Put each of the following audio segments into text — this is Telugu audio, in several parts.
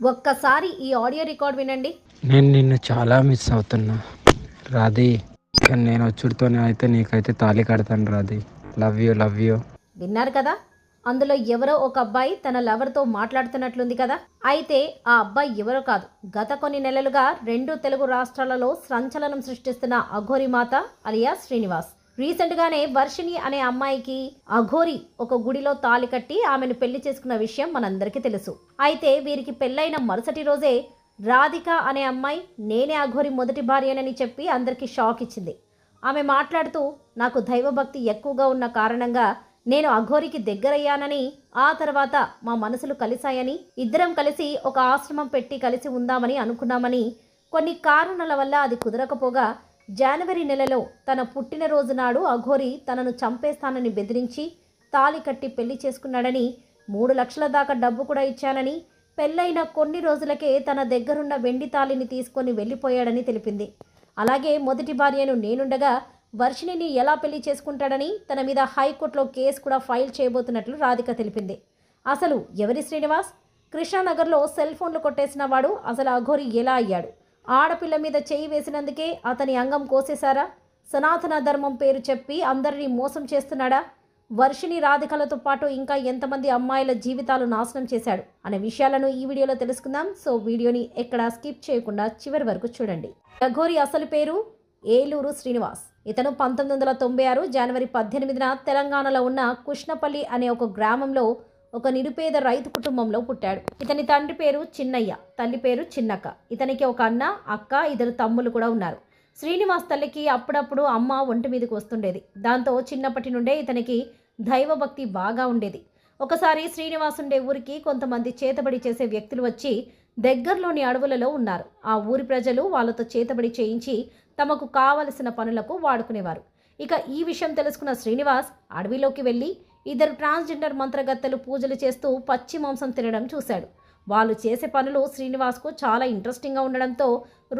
ఒక్కసారి ఈ ఆడియో రికార్డ్ వినండి. నేను నిన్ను చాలా మిస్ అవుతున్నా. రాధి కానీ నేను వచ్చుడితోనే అయితే నీకైతే తాళి కడతాను Radhi. Love you love you విన్నారు కదా? అందులో ఎవరో ఒక అబ్బాయి తన లవర్తో మాట్లాడుతున్నట్లుంది కదా? అయితే ఆ అబ్బాయి ఎవరో కాదు. గత కొన్ని నెలలుగా రెండు తెలుగు రాష్ట్రాలలో సంచలనం సృష్టిస్తున్న అఘోరి మాత అలియా శ్రీనివాస్. రీసెంట్గానే వర్షిణి అనే అమ్మాయికి అఘోరి ఒక గుడిలో తాళి కట్టి ఆమెను పెళ్ళి చేసుకున్న విషయం మనందరికీ తెలుసు. అయితే వీరికి పెళ్ళైన మరుసటి రోజే రాధిక అనే అమ్మాయి నేనే అఘోరి మొదటి భార్యనని చెప్పి అందరికీ షాక్ ఇచ్చింది. ఆమె మాట్లాడుతూ నాకు దైవభక్తి ఎక్కువగా ఉన్న కారణంగా నేను అఘోరికి దగ్గరయ్యానని ఆ తర్వాత మా మనసులు కలిశాయని ఇద్దరం కలిసి ఒక ఆశ్రమం పెట్టి కలిసి ఉందామని అనుకున్నామని కొన్ని కారణాల వల్ల అది కుదరకపోగా జనవరి నెలలో తన పుట్టినరోజు నాడు అఘోరి తనను చంపేస్తానని బెదిరించి తాళి కట్టి పెళ్ళి చేసుకున్నాడని మూడు లక్షల దాకా డబ్బు కూడా ఇచ్చానని పెళ్ళైన కొన్ని రోజులకే తన దగ్గరున్న వెండి తాళిని తీసుకొని వెళ్ళిపోయాడని తెలిపింది. అలాగే మొదటి భార్యను నేనుండగా వర్షిణిని ఎలా పెళ్ళి చేసుకుంటాడని తన మీద హైకోర్టులో కేసు కూడా ఫైల్ చేయబోతున్నట్లు రాధిక తెలిపింది. అసలు ఎవరి శ్రీనివాస్? కృష్ణానగర్లో సెల్ ఫోన్లు కొట్టేసిన వాడు అసలు అఘోరి ఎలా అయ్యాడు? ఆడపిల్ల మీద చేయి వేసినందుకే అతని అంగం కోసేశారా? సనాతన ధర్మం పేరు చెప్పి అందరినీ మోసం చేస్తున్నాడా? వర్షిణి రాధికలతో పాటు ఇంకా ఎంతమంది అమ్మాయిల జీవితాలు నాశనం చేశాడు అనే విషయాలను ఈ వీడియోలో తెలుసుకుందాం. సో వీడియోని ఎక్కడా స్కిప్ చేయకుండా చివరి వరకు చూడండి. లఘోరి అసలు పేరు ఏలూరు శ్రీనివాస్. ఇతను పంతొమ్మిది వందల తొంభై ఆరు జనవరి పద్దెనిమిదిన తెలంగాణలో ఉన్న కృష్ణపల్లి అనే ఒక గ్రామంలో ఒక నిరుపేద రైతు కుటుంబంలో పుట్టాడు. ఇతని తండ్రి పేరు చిన్నయ్య తల్లి పేరు చిన్నక్క. ఇతనికి ఒక అన్న అక్క ఇద్దరు తమ్ములు కూడా ఉన్నారు. శ్రీనివాస్ తల్లికి అప్పుడప్పుడు అమ్మ ఒంటి మీదకి వస్తుండేది. దాంతో చిన్నప్పటి నుండే ఇతనికి దైవభక్తి బాగా ఉండేది. ఒకసారి శ్రీనివాస్ ఉండే ఊరికి కొంతమంది చేతబడి చేసే వ్యక్తులు వచ్చి దగ్గరలోని అడవులలో ఉన్నారు. ఆ ఊరి ప్రజలు వాళ్ళతో చేతబడి చేయించి తమకు కావలసిన పనులకు వాడుకునేవారు. ఇక ఈ విషయం తెలుసుకున్న శ్రీనివాస్ అడవిలోకి వెళ్ళి ఇద్దరు ట్రాన్స్జెండర్ మంత్రగత్తెలు పూజలు చేస్తూ పచ్చి మాంసం తినడం చూశాడు. వాళ్ళు చేసే పనులు శ్రీనివాస్కు చాలా ఇంట్రెస్టింగ్గా ఉండడంతో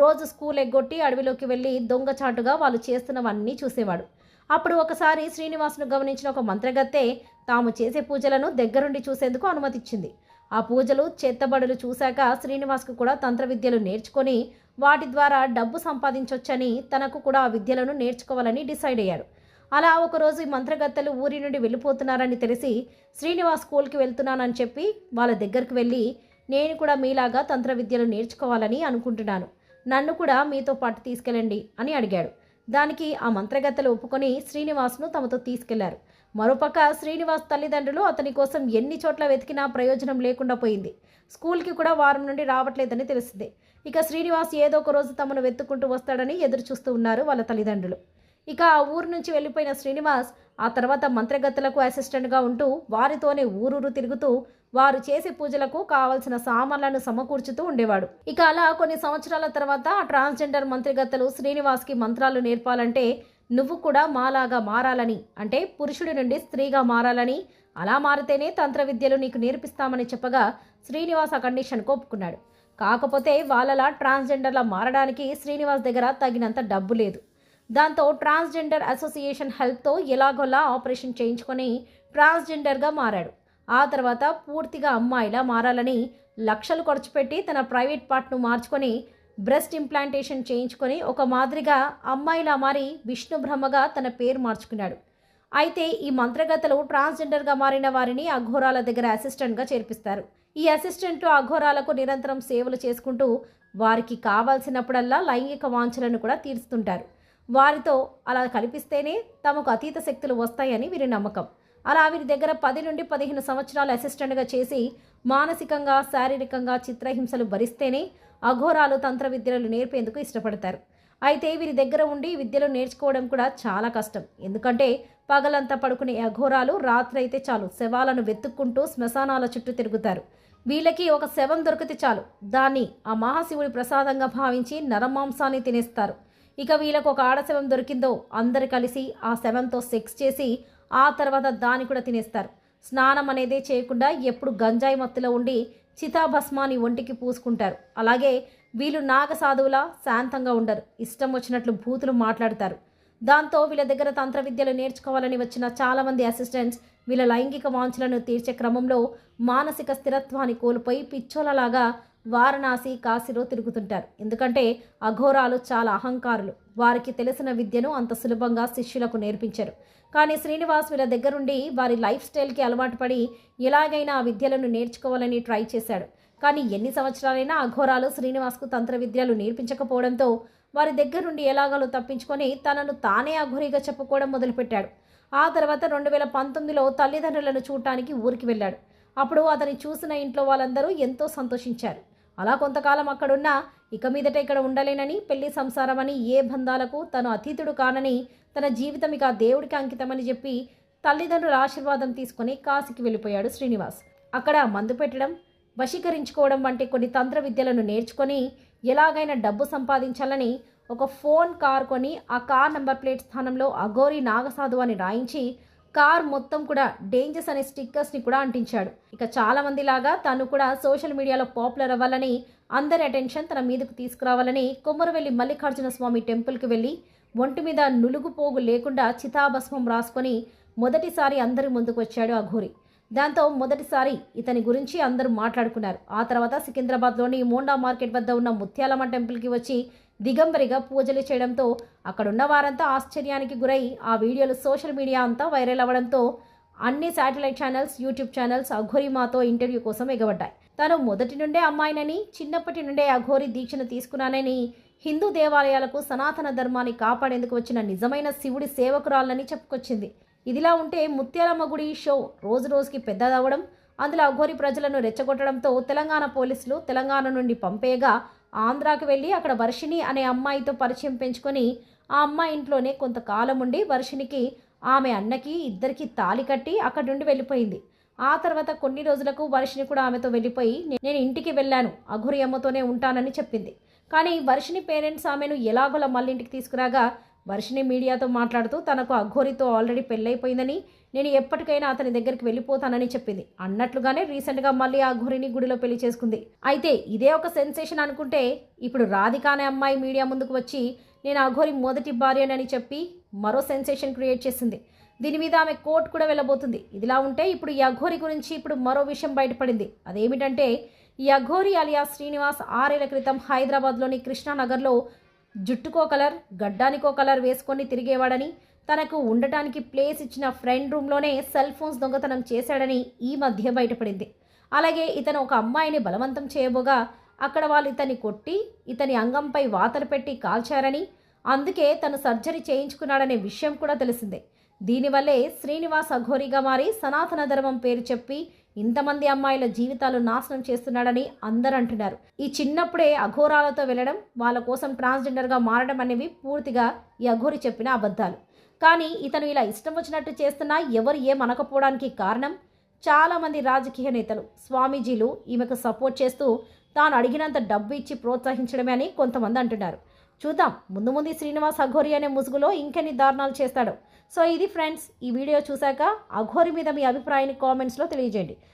రోజు స్కూల్ ఎగ్గొట్టి అడవిలోకి వెళ్ళి దొంగచాటుగా వాళ్ళు చేస్తున్నవన్నీ చూసేవాడు. అప్పుడు ఒకసారి శ్రీనివాస్ను గమనించిన ఒక మంత్రగత్తె తాము చేసే పూజలను దగ్గరుండి చూసేందుకు అనుమతిచ్చింది. ఆ పూజలు చేత్తబడులు చూశాక శ్రీనివాస్కు కూడా తంత్ర విద్యలు నేర్చుకొని వాటి ద్వారా డబ్బు సంపాదించొచ్చని తనకు కూడా ఆ విద్యలను నేర్చుకోవాలని డిసైడ్ అయ్యాడు. అలా ఒకరోజు మంత్రగత్తెలు ఊరి నుండి వెళ్ళిపోతున్నారని తెలిసి శ్రీనివాస్ స్కూల్కి వెళ్తున్నానని చెప్పి వాళ్ళ దగ్గరికి వెళ్ళి నేను కూడా మీలాగా తంత్ర విద్యలు నేర్చుకోవాలని అనుకుంటున్నాను. నన్ను కూడా మీతో పాటు తీసుకెళ్ళండి అని అడిగాడు. దానికి ఆ మంత్రగత్తెలు ఒప్పుకొని శ్రీనివాస్ను తమతో తీసుకెళ్ళారు. మరోపక్క శ్రీనివాస్ తల్లిదండ్రులు అతని కోసం ఎన్ని చోట్ల వెతికినా ప్రయోజనం లేకుండా పోయింది. స్కూల్కి కూడా వారం నుండి రావట్లేదని తెలిసింది ఇక శ్రీనివాస్ ఏదో ఒక రోజు తమను వెతుక్కుంటూ వస్తాడని ఎదురు చూస్తూ ఉన్నారు వాళ్ళ తల్లిదండ్రులు. ఇక ఆ ఊరు నుంచి వెళ్ళిపోయిన శ్రీనివాస్ ఆ తర్వాత మంత్రగత్తెలకు అసిస్టెంట్గా ఉంటూ వారితోనే ఊరూరు తిరుగుతూ వారు చేసే పూజలకు కావలసిన సామాన్లను సమకూర్చుతూ ఉండేవాడు. ఇక అలా కొన్ని సంవత్సరాల తర్వాత ఆ ట్రాన్స్జెండర్ మంత్రిగత్తలు శ్రీనివాస్కి మంత్రాలు నేర్పాలంటే నువ్వు కూడా మాలాగా మారాలని అంటే పురుషుడి నుండి స్త్రీగా మారాలని అలా మారితేనే తంత్ర విద్యలు నీకు నేర్పిస్తామని చెప్పగా శ్రీనివాస్ ఆ కండిషన్ కోపుకున్నాడు కాకపోతే వాళ్ళలా ట్రాన్స్జెండర్లా మారడానికి శ్రీనివాస్ దగ్గర తగినంత డబ్బు లేదు. దాంతో ట్రాన్స్జెండర్ అసోసియేషన్ హెల్ప్తో ఎలాగోలా ఆపరేషన్ చేయించుకొని ట్రాన్స్జెండర్గా మారాడు. ఆ తర్వాత పూర్తిగా అమ్మాయిలా మారాలని లక్షలు ఖర్చు పెట్టి తన ప్రైవేట్ పార్ట్ను మార్చుకొని బ్రెస్ట్ ఇంప్లాంటేషన్ చేయించుకొని ఒక మాదిరిగా అమ్మాయిలా మారి విష్ణు బ్రహ్మగా తన పేరు మార్చుకున్నాడు. అయితే ఈ మంత్రగతలు ట్రాన్స్జెండర్గా మారిన వారిని అఘోరాల దగ్గర అసిస్టెంట్గా చేర్పిస్తారు. ఈ అసిస్టెంట్లు అఘోరాలకు నిరంతరం సేవలు చేసుకుంటూ వారికి కావాల్సినప్పుడల్లా లైంగిక వాంఛలను కూడా తీరుస్తుంటారు. వారితో అలా కల్పిస్తేనే తమకు అతీత శక్తులు వస్తాయని వీరి నమ్మకం. అలా వీరి దగ్గర పది నుండి పదిహేను సంవత్సరాలు అసిస్టెంట్గా చేసి మానసికంగా శారీరకంగా చిత్రహింసలు భరిస్తేనే అఘోరాలు తంత్ర విద్యలు నేర్పేందుకు ఇష్టపడతారు. అయితే వీరి దగ్గర ఉండి విద్యలు నేర్చుకోవడం కూడా చాలా కష్టం. ఎందుకంటే పగలంతా పడుకునే అఘోరాలు రాత్రి అయితే చాలు శవాలను వెతుక్కుంటూ శ్మశానాల చుట్టూ తిరుగుతారు. వీళ్ళకి ఒక శవం దొరికితే చాలు. దాన్ని ఆ మహాశివుడి ప్రసాదంగా భావించి నరమాంసాన్ని తినేస్తారు. ఇక వీళ్ళకు ఒక ఆడశవం దొరికిందో అందరు కలిసి ఆ శవంతో సెక్స్ చేసి ఆ తర్వాత దాన్ని కూడా తినేస్తారు. స్నానం అనేదే చేయకుండా ఎప్పుడు గంజాయి మత్తులో ఉండి చితాభస్మాని ఒంటికి పూసుకుంటారు. అలాగే వీళ్ళు నాగసాధువులా శాంతంగా ఉండరు. ఇష్టం వచ్చినట్లు భూతులు మాట్లాడతారు. దాంతో వీళ్ళ దగ్గర తంత్ర విద్యలు నేర్చుకోవాలని వచ్చిన చాలామంది అసిస్టెంట్స్ వీళ్ళ లైంగిక వాంఛలను తీర్చే క్రమంలో మానసిక స్థిరత్వాన్ని కోల్పోయి పిచ్చోలలాగా వారణాసి కాశీలో తిరుగుతుంటారు. ఎందుకంటే అఘోరాలు చాలా అహంకారులు. వారికి తెలిసిన విద్యను అంత సులభంగా శిష్యులకు నేర్పించరు. కానీ శ్రీనివాస్ వీళ్ళ దగ్గరుండి వారి లైఫ్ స్టైల్కి అలవాటు పడి ఎలాగైనా ఆ విద్యలను నేర్చుకోవాలని ట్రై చేశాడు. కానీ ఎన్ని సంవత్సరాలైనా అఘోరాలు శ్రీనివాస్కు తంత్ర విద్యలు నేర్పించకపోవడంతో వారి దగ్గరుండి ఎలాగలో తప్పించుకొని తనను తానే అఘోరిగా చెప్పుకోవడం మొదలుపెట్టాడు. ఆ తర్వాత రెండు వేల పంతొమ్మిదిలో తల్లిదండ్రులను చూడటానికి ఊరికి వెళ్ళాడు. అప్పుడు అతని చూసిన ఇంట్లో వాళ్ళందరూ ఎంతో సంతోషించారు. అలా కొంతకాలం అక్కడున్నా ఇక మీదట ఇక్కడ ఉండలేనని పెళ్ళి సంసారం అని ఏ బంధాలకు తను అతీతుడు కానని తన జీవితం ఇక ఆ దేవుడికి అంకితమని చెప్పి తల్లిదండ్రుల ఆశీర్వాదం తీసుకొని కాశీకి వెళ్ళిపోయాడు శ్రీనివాస్. అక్కడ మందు పెట్టడం వశీకరించుకోవడం వంటి కొన్ని తంత్ర విద్యలను నేర్చుకొని ఎలాగైనా డబ్బు సంపాదించాలని ఒక ఫోన్ కార్ కొని ఆ కార్ నెంబర్ ప్లేట్ స్థానంలో అఘోరి నాగసాధు అని రాయించి కార్ మొత్తం కూడా డేంజర్స్ అనే స్టిక్కర్స్ని కూడా అంటించాడు. ఇక చాలా మంది లాగా తను కూడా సోషల్ మీడియాలో పాపులర్ అవ్వాలని అందరి అటెన్షన్ తన మీదకు తీసుకురావాలని కొమ్మరవెల్లి మల్లికార్జున స్వామి టెంపుల్కి వెళ్ళి ఒంటి మీద నులుగు పోగు లేకుండా చితాభస్మం రాసుకొని మొదటిసారి అందరి ముందుకు వచ్చాడు అఘోరి దాంతో మొదటిసారి ఇతని గురించి అందరూ మాట్లాడుకున్నారు. ఆ తర్వాత సికింద్రాబాద్లోని మోండా మార్కెట్ వద్ద ఉన్న ముత్యాలమ్మ టెంపుల్కి వచ్చి దిగంబరిగా పూజలు చేయడంతో అక్కడున్న వారంతా ఆశ్చర్యానికి గురై ఆ వీడియోలు సోషల్ మీడియా అంతా వైరల్ అవ్వడంతో అన్ని satellite channels YouTube channels Aghori మాతో ఇంటర్వ్యూ కోసం ఎగబడ్డాయి. తాను మొదటి నుండే అమ్మాయినని చిన్నప్పటి నుండే అఘోరి దీక్షను తీసుకున్నానని హిందూ దేవాలయాలకు సనాతన ధర్మాన్ని కాపాడేందుకు వచ్చిన నిజమైన శివుడి సేవకురాలని చెప్పుకొచ్చింది. ఇదిలా ఉంటే ముత్యాలమ్మ గుడి షో రోజు రోజుకి పెద్దదవ్వడం అందులో అఘోరి ప్రజలను రెచ్చగొట్టడంతో తెలంగాణ పోలీసులు తెలంగాణ నుండి పంపేయగా ఆంధ్రాకి వెళ్ళి అక్కడ వర్షిణి అనే అమ్మాయితో పరిచయం పెంచుకొని ఆ అమ్మాయి ఇంట్లోనే కొంతకాలం ఉండి వర్షినికి ఆమె అన్నకి ఇద్దరికి తాళి కట్టి అక్కడి నుండి వెళ్ళిపోయింది. ఆ తర్వాత కొన్ని రోజులకు వర్షిని కూడా ఆమెతో వెళ్ళిపోయి నేను ఇంటికి వెళ్ళాను అఘోరి అమ్మతోనే ఉంటానని చెప్పింది. కానీ వర్షిని పేరెంట్స్ ఆమెను ఎలాగోలా మళ్ళీ ఇంటికి తీసుకురాగా వర్షిని మీడియాతో మాట్లాడుతూ తనకు అఘోరితో ఆల్రెడీ పెళ్ళైపోయిందని నేను ఎప్పటికైనా అతని దగ్గరికి వెళ్ళిపోతానని చెప్పింది. అన్నట్లుగానే రీసెంట్గా మళ్ళీ ఆ ఘోరిని గుడిలో పెళ్ళి చేసుకుంది. అయితే ఇదే ఒక సెన్సేషన్ అనుకుంటే ఇప్పుడు రాధిక అనే అమ్మాయి మీడియా ముందుకు వచ్చి నేను అఘోరి మొదటి భార్యనని చెప్పి మరో సెన్సేషన్ క్రియేట్ చేసింది. దీని మీద ఆమె కోర్టు కూడా వెళ్ళబోతుంది. ఇదిలా ఉంటే ఇప్పుడు ఈ అఘోరి గురించి ఇప్పుడు మరో విషయం బయటపడింది. అదేమిటంటే ఈ అఘోరి అలియా శ్రీనివాస్ ఆరేళ్ళ క్రితం హైదరాబాద్లోని కృష్ణానగర్లో జుట్టుకో కలర్ గడ్డానికో కలర్ వేసుకొని తిరిగేవాడని తనకు ఉండటానికి ప్లేస్ ఇచ్చిన ఫ్రెండ్ రూమ్లోనే సెల్ ఫోన్స్ దొంగతనం చేశాడని ఈ మధ్య బయటపడింది. అలాగే ఇతను ఒక అమ్మాయిని బలవంతం చేయబోగా అక్కడ వాళ్ళు ఇతన్ని కొట్టి ఇతని అంగంపై వాతలు పెట్టి కాల్చారని అందుకే తను సర్జరీ చేయించుకున్నాడనే విషయం కూడా తెలిసిందే. దీనివల్లే శ్రీనివాస్ అఘోరిగా మారి సనాతన ధర్మం పేరు చెప్పి ఇంతమంది అమ్మాయిల జీవితాలు నాశనం చేస్తున్నాడని అందరూ అంటున్నారు ఈ చిన్నప్పుడే అఘోరాలతో వెళ్ళడం వాళ్ళ కోసం ట్రాన్స్జెండర్గా మారడం అనేవి పూర్తిగా ఈ అఘోరి చెప్పిన అబద్ధాలు. కానీ ఇతను ఇలా ఇష్టం వచ్చినట్టు చేస్తున్నా ఎవరు ఏమనకపోవడానికి కారణం? చాలామంది రాజకీయ నేతలు స్వామీజీలు ఈమెకు సపోర్ట్ చేస్తూ తాను అడిగినంత డబ్బు ఇచ్చి ప్రోత్సహించడమే అని కొంతమంది అంటున్నారు. చూద్దాం. ముందు ముందు శ్రీనివాస్ అఘోరి అనే ముసుగులో ఇంకెన్ని దారుణాలు చేస్తాడు. సో ఇది ఫ్రెండ్స్ ఈ వీడియో చూశాక అఘోరి మీద మీ అభిప్రాయాన్ని కామెంట్స్లో తెలియజేయండి.